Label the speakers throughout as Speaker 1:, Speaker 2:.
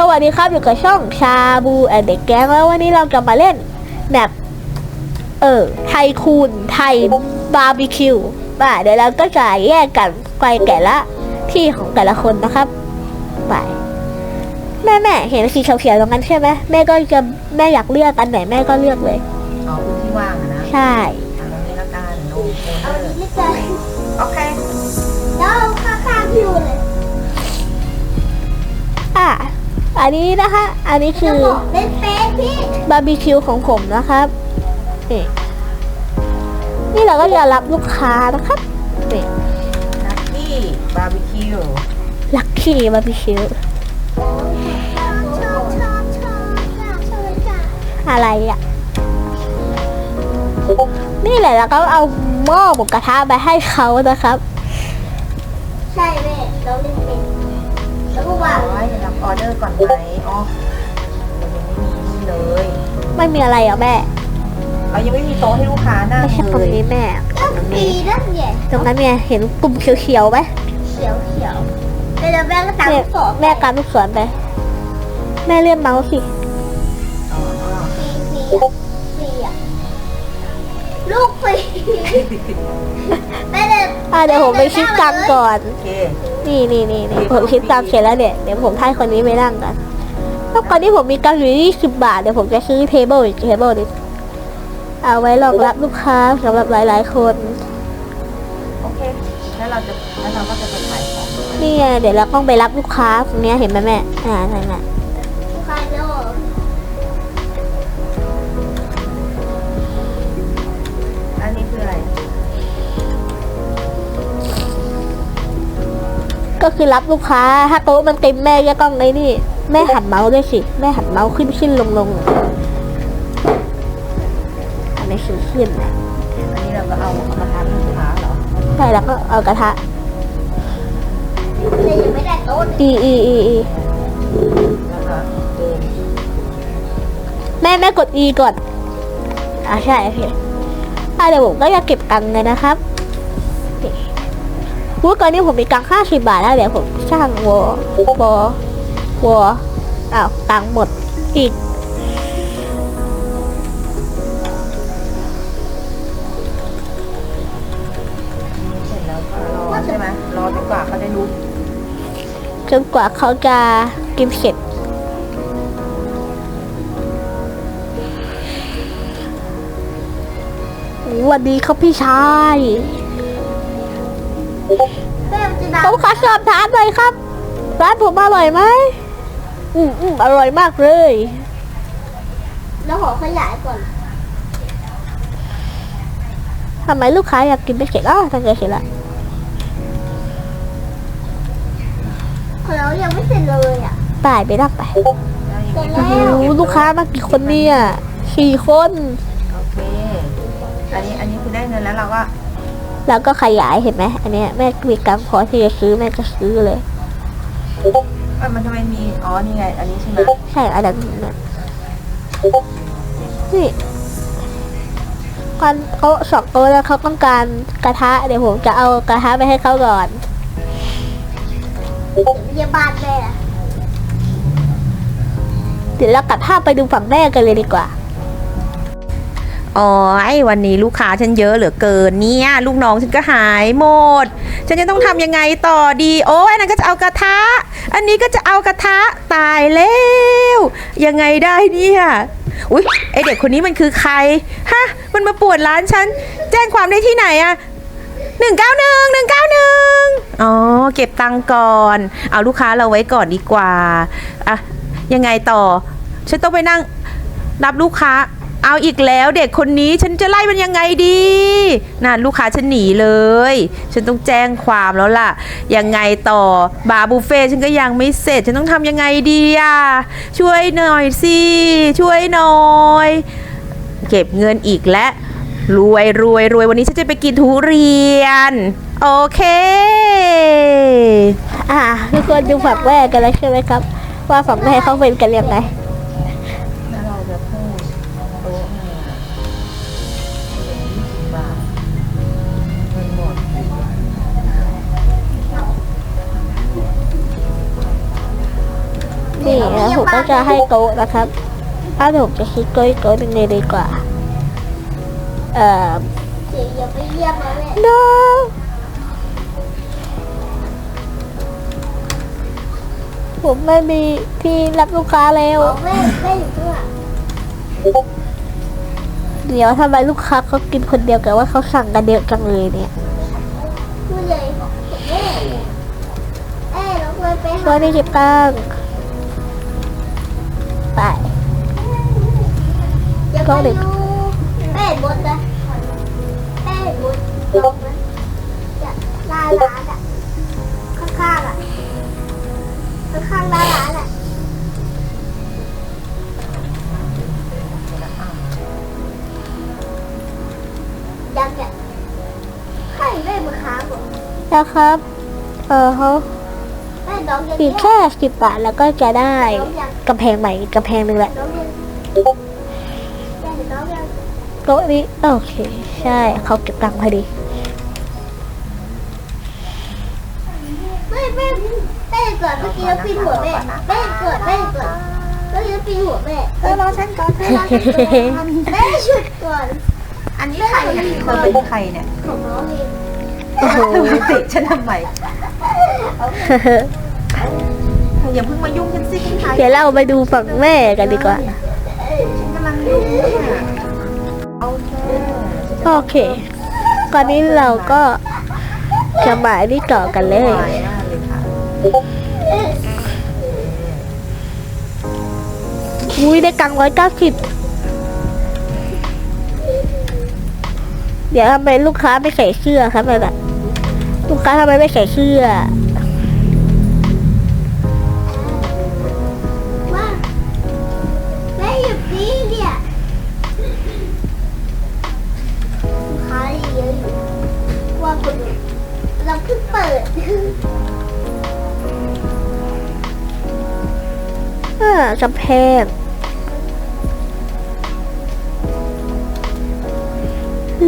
Speaker 1: สวัสดีครับอยู่กับช่องชาบูแอนเด็กแก๊งแล้ววันนี้เราจะมาเล่นแบบเออไทยคูนไทยบาร์บีคิวมาเดี๋ยวเราก็จะแยกกันไปแต่ละที่ของแต่ละคนนะครับไปแม่แม่เห็นสีเขียวๆตรงนั้นใช่ไหมแม่ก็จะแม่อยากเลือกอันไหนแม่ก็เลือกเลย
Speaker 2: เอาพื้นที่ว่างอะนะ
Speaker 1: ใช่
Speaker 2: เอาตรงนี้ละกันโนโค
Speaker 3: เอา
Speaker 2: เนอ
Speaker 3: อัน
Speaker 2: ร์
Speaker 3: นี้เลย
Speaker 2: โอเค
Speaker 1: นนี้นะคะ อันนี้
Speaker 3: จะ
Speaker 1: คือ
Speaker 3: บอกเป็นเป๊ะพี่
Speaker 1: บาร์บีคิวของผมนะครับ นี่นี่เราก็จะรับลูกค้านะครับนี่
Speaker 2: นักกี้บาร์บีคิว
Speaker 1: ลักกี้บาร์บีคิว
Speaker 3: ชอบชอบชอบชอบจ้าชอบจ้า
Speaker 1: อะไรอะ นี่แหละแล้วก็เอาหม้อหมูกระทะไปให้เขานะครับ
Speaker 3: ใช่แม่เราเล่น เป็นแล้วก็วาง
Speaker 2: ไว้รับออเดอร์ก่อนไหมอ๋อเรายังไม่มีนี่เลย
Speaker 1: ไม่มีอะไรอะแม่
Speaker 2: เรายังไม่มีโต๊ะให้ลูกค้านั่ง
Speaker 1: ไม่ใช่ต
Speaker 2: เล
Speaker 1: รง
Speaker 2: ย
Speaker 1: นี้แม่
Speaker 3: ก็ปีนั่นไง
Speaker 1: ตรงนั้นเนี่ยเห็นกลุ่มเขียวๆไหม
Speaker 3: เขียวเขียวเดี๋ยวแม่ก็ตาม
Speaker 1: เนี่ย
Speaker 3: สอบ
Speaker 1: แม่การลูกศรไปแม่เลื่อนเมาส์สิ
Speaker 2: อ๋อ
Speaker 3: ฟรีฟรีอะฟรีอะลูกฟรีแม่เดิน
Speaker 1: อะเดี๋ยวผมไปคิดตังค์ก่อน
Speaker 2: โอเค
Speaker 1: นี่นี่นี่นี่ผมคิดตังค์เสร็จแล้วเนี่ยเดี๋ยวผมให้คนนี้ไปนั่งกันแล้วก่อนที่ผมมีตังค์อยู่ยี่สิบบาทเดี๋ยวผมจะซื้อเทเบิลอีกเทเบิลนึงเอาไว้รองรับลูกค้าสำหรับหลาย ๆ คน
Speaker 2: โอเค แล้วเราจะ แล้วเราก็จะไปขายของ
Speaker 1: นี่ไงเดี๋ยวเราต้องไปรับลูกค้าตรงเนี้ยเห็นไหมแม่ อ่าใช่ไง
Speaker 3: ลู ก็คื
Speaker 2: อรั
Speaker 1: บลูกค้า ถ้าโต๊ะมันเต็มแม่ก็ต้องไอ้นี่ แม่หันเมาส์ด้วยสิ แม่หันเมาส์ขึ้นขึ้นลงลงอันนี้คือขึ้นนะ
Speaker 2: อันนี้เราก็เอาเอามาทำให้ลูกค้าเหรอ
Speaker 1: ใช่แล้วก็เอากระทะ
Speaker 3: เลยยังไม่ได้โต๊ะเลย
Speaker 1: อีอีอีอี
Speaker 2: แล้วก็เดิน
Speaker 1: แม่แม่กด E ก่อนอ่าใช่โอเคอ่าเดี๋ยวผมก็จะเก็บตังค์เลยนะครับนี่ พูดก่อนนี้ผมมีตังค์ห้าสิบบาทแล้วเดี๋ยวผมช่างวอวอวออ้าวตังค์หมดอีก
Speaker 2: เสร็จแล้วก็รอใช่ไหมรอจนกว่าเขาจะรู้
Speaker 1: จนกว่าเขาจะกินเสร็จสวัสดีครับพี่ชาย
Speaker 3: แม่มันจะดั
Speaker 1: ผมขอสอบถามหน่อยครับ ร้านผมอร่อยไหมอืมอืมอร่อยมากเลย
Speaker 3: แล้วขอขยายก่อน
Speaker 1: ทำไมลูกค้าอยากกินไม่เสร็จอ้าวทำไงเสร็จละ
Speaker 3: แล้วยังไม่เสร็จเลยอะ
Speaker 1: ตายไปรับไป
Speaker 2: แต่
Speaker 1: โอ้โหลูกค้ามากี่คนเนี่ยสี่คน
Speaker 2: โอเค อันนี้อันนี้คือได้เงินแล้วเราก็
Speaker 1: แล้วก็ขยายเห็นไหมอันเนี้ยแม่มีการพอที่จะซื้อแม่ก็ซื้อเลย
Speaker 2: เอ้ยมันทำไมมีอ๋อนี่ไง อันนี้ใช่ไหม
Speaker 1: ใช่อันนั้นเนี่ยนี่กันเขาสองโต๊ะแล้วเขาต้องการกระทะ เดี๋ยวผมจะเอากระทะไปให้เขาก่อน
Speaker 3: เดี๋ยวพยาบาลแม่อะ
Speaker 1: เดี๋ยวเรากลับภาพไปดูฝั่งแม่กันเลยดีกว่า
Speaker 4: อ๋อวันนี้ลูกค้าฉันเยอะเหลือเกินเนี่ยลูกน้องฉันก็หายหมด ฉันจะต้องทำยังไงต่อดี โอ้ยอันนั้นก็จะเอากระทะ อันนี้ก็จะเอากระทะตายแล้วยังไงได้เนี่ยอุ๊ยไอเด็กคนนี้มันคือใครฮะมันมาปวดร้านฉันแจ้งความได้ที่ไหนอะหนึ่งเก้าหนึ่งหนึ่งเก้าหนึ่งอ๋อเก็บตังก่อน เอาลูกค้าเราไว้ก่อนดีกว่าอะยังไงต่อ ฉันต้องไปนั่งรับลูกค้า เอาอีกแล้วเด็กคนนี้ฉันจะไล่มันยังไงดีน่ะลูกค้าฉันหนีเลย ฉันต้องแจ้งความแล้วล่ะ ยังไงต่อบาร์บุฟเฟ่ฉันก็ยังไม่เสร็จ ฉันต้องทำยังไงดีอะช่วยหน่อยสิช่วยหน่อย เก็บเงินอีกแล้วรวยรวยรวยวันนี้ฉันจะไปกินทุเรียน โอเค
Speaker 1: อ่าทุกคนดูฝั่งแม่กันแล้วใช่ไหมครับ ว่าฝั่งแม่เขาเป็นกันยังไง
Speaker 2: นี่
Speaker 1: แล้วผมก็จะให้โต๊ะนะครับถ้าผมจะคิดโต๊ะอีกโต๊ะหนึ่งเลยดีกว่า เอ่อ
Speaker 3: อย่าไปเยียมนะแม่
Speaker 1: no ผมไม่มีที่รับลูกค้าแล้ว
Speaker 3: บอกแม่แม่อยู่ข้างหลัง
Speaker 1: เดี๋ยวทำไมลูกค้าเขากินคนเดียวกันว่าเขาสั่งกันเดียวจังเลยเนี่ย
Speaker 3: พูดเลยแม่แม่เราเคยไป
Speaker 1: ตั
Speaker 3: หาว
Speaker 1: นี้เก็บตังค์ ไป
Speaker 3: อย่าไปดูแม่บนนะแม่บนตรงนะจะหน้าร้านอะข้างๆอะข้างๆหน้าร้านอะยังเนี่ให้แม่มาค้าบอก
Speaker 1: นะครับ เออเขา
Speaker 3: องยัง
Speaker 1: อีก
Speaker 3: เนี่ย
Speaker 1: แค่สิบบาทแล้วก็จะได้
Speaker 3: น้องยัง
Speaker 1: กำแพงใหม่อีกกำแพงหนึ่งแหละ
Speaker 3: น้องยังแม่เห็นน้องยัง
Speaker 1: โต๊ะนี้โอเค ใช่เขาเก็บตังค์พอดี
Speaker 3: ไม่แม่แม่เกิดเมื่อกี้แล้วปีนหัวแม่แม่เกิดแม่เกิดเมื่อกี้แล้วปีนหัวแม่
Speaker 2: เธอรอฉันก่อนเธอรอฉันก่อน
Speaker 3: แม่หยุดก่อน
Speaker 2: อันนี้ใครเนี่ยเธอเป็นใครเนี่ย
Speaker 3: ของน้องเอง
Speaker 1: โอ้โห
Speaker 2: เธอมาติฉันทำไมเธ ออย่าเพิ่งมายุ่งฉันสิฉันถ่าย
Speaker 1: เดี๋ยวเราไปดูฝั่งแม่กันดีกว่า
Speaker 2: ฉันกำลังยุ่งเนี่ยเอาเธอ
Speaker 1: โอเคตอนนี้เราก็จะมาอันนี้ต่อกันเลย
Speaker 2: วายมากเลยค่ะ
Speaker 1: อุ้ยได้กังร้อยเก้าสิบเดี๋ยวทำไมลูกค้าไม่ใส่เสื้อครับแบบลูกค้าทำไมไม่ใส่เสื้อ
Speaker 3: เราเพิ่งเปิด
Speaker 1: อ่ากำแพง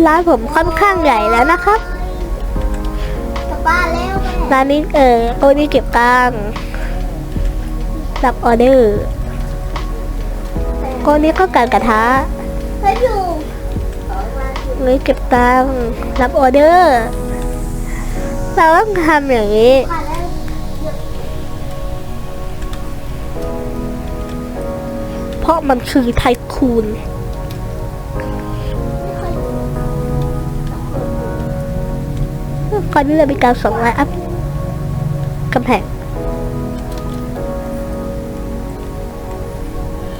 Speaker 1: ร้านผมค่อนข้างใหญ่แล้วนะครับ
Speaker 3: กลับบ้านแล้วแม่
Speaker 1: ร้านนี้เออโอ้นี่เก็บตังค์รับออเดอร์โอ้นี่ก็การกระทะ
Speaker 3: ไปดูออกมาอยู่
Speaker 1: นี่เก็บตังค์รับออเดอร์ เราต้องทำอย่างนี้ เพราะมันคือไทคูน
Speaker 3: ไม่ค่อยดู
Speaker 1: ก่อนนี้เรามีการส่งไลน์อัพกำแพง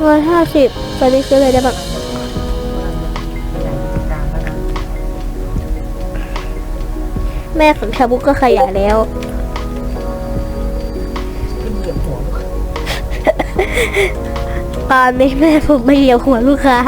Speaker 1: ร้อยห้าสิบตอนนี้ซื้ออะไรได้บ้าง
Speaker 2: แม่
Speaker 1: ของชาบุกก็ขยายแล้ว
Speaker 2: ฉันเหยียบหัว
Speaker 1: ตอนนี้แม่ผมไม่เหยียบหัวลูกค้า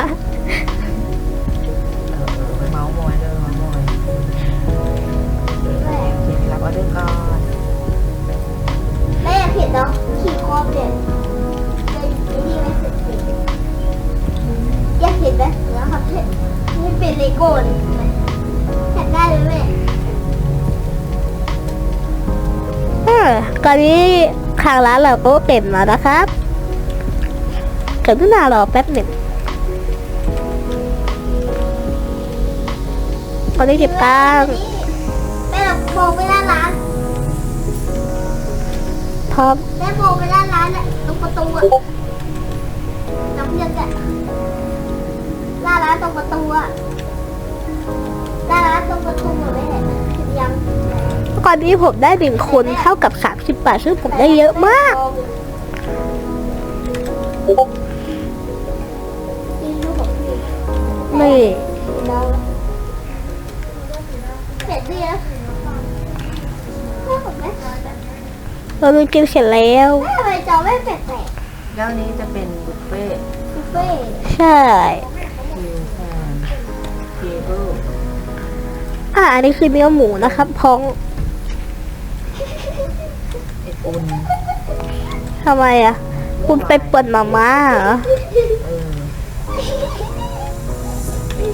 Speaker 2: อน
Speaker 3: นี้
Speaker 1: ทางร้านเราก็เต็มแล้วนะครับกรุณารอแป๊บหนึ่งตอนนี้เก็บตังค์
Speaker 3: แม่เรามองไปหน้าร้าน
Speaker 1: พร้อม
Speaker 3: แม่มองไปหน้าร้านอะตรงประตูอะน้ำยังอะหน้าร้านตรงประตูอะ
Speaker 1: ก่อนนี้ผมได้หนึ่งคนเท่ากับ30บาทซึ่งผมได้เยอะมาก
Speaker 3: กินลูกของพี่
Speaker 1: นี่
Speaker 3: เราเสร็จดีแล้วแม่ผมไม่ทำแบบ
Speaker 1: เราดูกินเสร็จแล้ว
Speaker 3: แม่ทำไมจอไม่แปลก
Speaker 2: แล้วอันนี้จะเป็นบุฟเฟ่ต์
Speaker 3: ๆบุฟเฟ่ต์
Speaker 1: ใช่
Speaker 2: คิวแอนเทเบิล
Speaker 1: อ่าอันนี้คือเนื้อหมูนะครับพอง
Speaker 2: เอ็ดอุ่น
Speaker 1: ทำไมอะ คุณไปเปิดมาม่าเหรอ
Speaker 2: เออ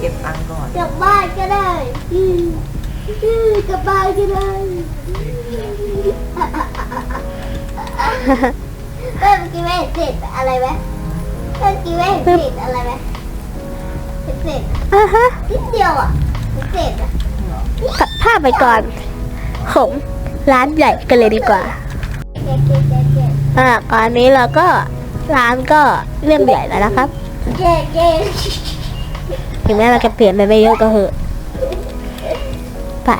Speaker 2: เก็บตังค์ก่อน
Speaker 3: กลับบ้านก็ได้อืมอืมกลับบ้านก็ได้เมื่อกี้ไม่เห็นเศษอะไรไหมเมื่อกี้ไม่เห็นเศษอะไรไหมเห็นเศษ
Speaker 1: อะฮะ
Speaker 3: นิดเดียวอะเห็นเศษอะ
Speaker 1: ตัดภาพไปก่อน ผมร้านใหญ่กันเลยดีกว่า
Speaker 3: เก๊เก๊เก๊เก๊
Speaker 1: อะตอนนี้เราก็ร้านก็เริ่มใหญ่แล้วนะครับ
Speaker 3: เก๊เก๊
Speaker 1: ถึงแม้เราจะเปลี่ยนไปไม่เยอะก็เหอะไป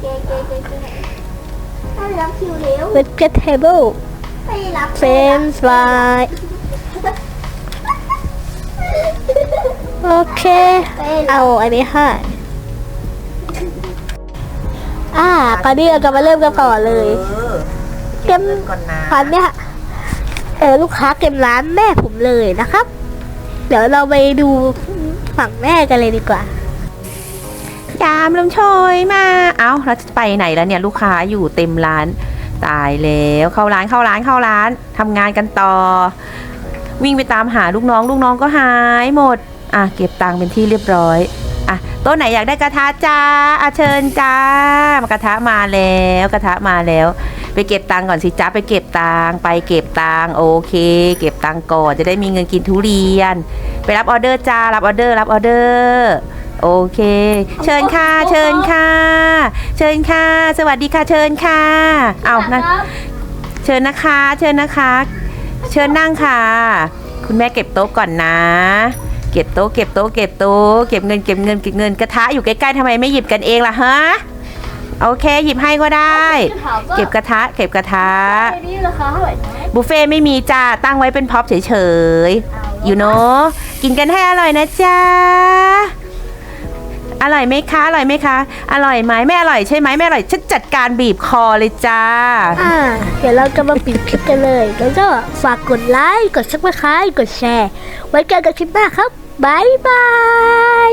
Speaker 3: เก๊เก๊เก๊เก๊ให้รับคิวเร็ว
Speaker 1: vegetable
Speaker 3: ให้รับ
Speaker 1: french fry โอเค เอาอันนี้ให้อ่าก่อนที่เราจะมาเริ่มกันก่อนเลย
Speaker 4: เออ
Speaker 1: เก็บ
Speaker 4: เงินก่อนนะ
Speaker 1: ตอนเนี้ยเออลูกค้าเก็บร้านแม่ผมเลยนะครับ เดี๋ยวเราไปดูฝั่งแม่กันเลยดีกว่า
Speaker 4: ยามลมโชยมาเอ้าเราจะไปไหนแล้วเนี่ยลูกค้าอยู่เต็มร้าน ตายแล้วเข้าร้านเข้าร้านเข้าร้านทำงานกันต่อ วิ่งไปตามหาลูกน้อง ลูกน้องก็หายหมด อะเก็บตังค์เป็นที่เรียบร้อยอะโต๊ะไหนอยากได้กระทะจ้าอะเชิญจ้ามากระทะมาแล้วกระทะมาแล้ว ไปเก็บตังค์ก่อนสิจ้าไปเก็บตังค์ไปเก็บตังค์โอเค เก็บตังค์ก่อนจะได้มีเงินกินทุเรียน ไปรับออเดอร์จ้ารับออเดอร์รับออเดอร์โอเค เชิญค่ะเชิญค่ะ เชิญค่ะ สวัสดีค่ะเชิญค่ะเอานั่นเชิญนะคะ เชิญนะคะ เชิญนั่งค่ะ คุณแม่เก็บโต๊ะก่อนนะ เก็บโต๊ะเก็บโต๊ะเก็บโต๊ะเก็บเงินเก็บเงินเก็บเงินกระทะอยู่ใกล้ๆทำไมไม่หยิบกันเองล่ะฮะ โอเค หยิบให้ก็ได้ เก็บกระทะ เก็บกระทะ
Speaker 1: นี่ราคาเท่าไหร่
Speaker 4: บุฟเฟ่ต์ไม่มีจ้า ตั้งไว้เป็นพ็อปเฉยๆ อยู่เนาะกินกันให้อร่อยนะจ้า อร่อยไหมคะ อร่อยไหมคะ อร่อยไหมไม่อร่อยใช่ไหมไม่อร่อยฉันจัดการบีบคอเลยจ้า
Speaker 1: อ่า เดี๋ยวเราจะมาปิดคลิปกันเลย แล้วก็ฝากกดไลค์ กดซับสไครต์กดแชร์ ไว้เจอกันคลิปหน้าครับ บ๊ายบาย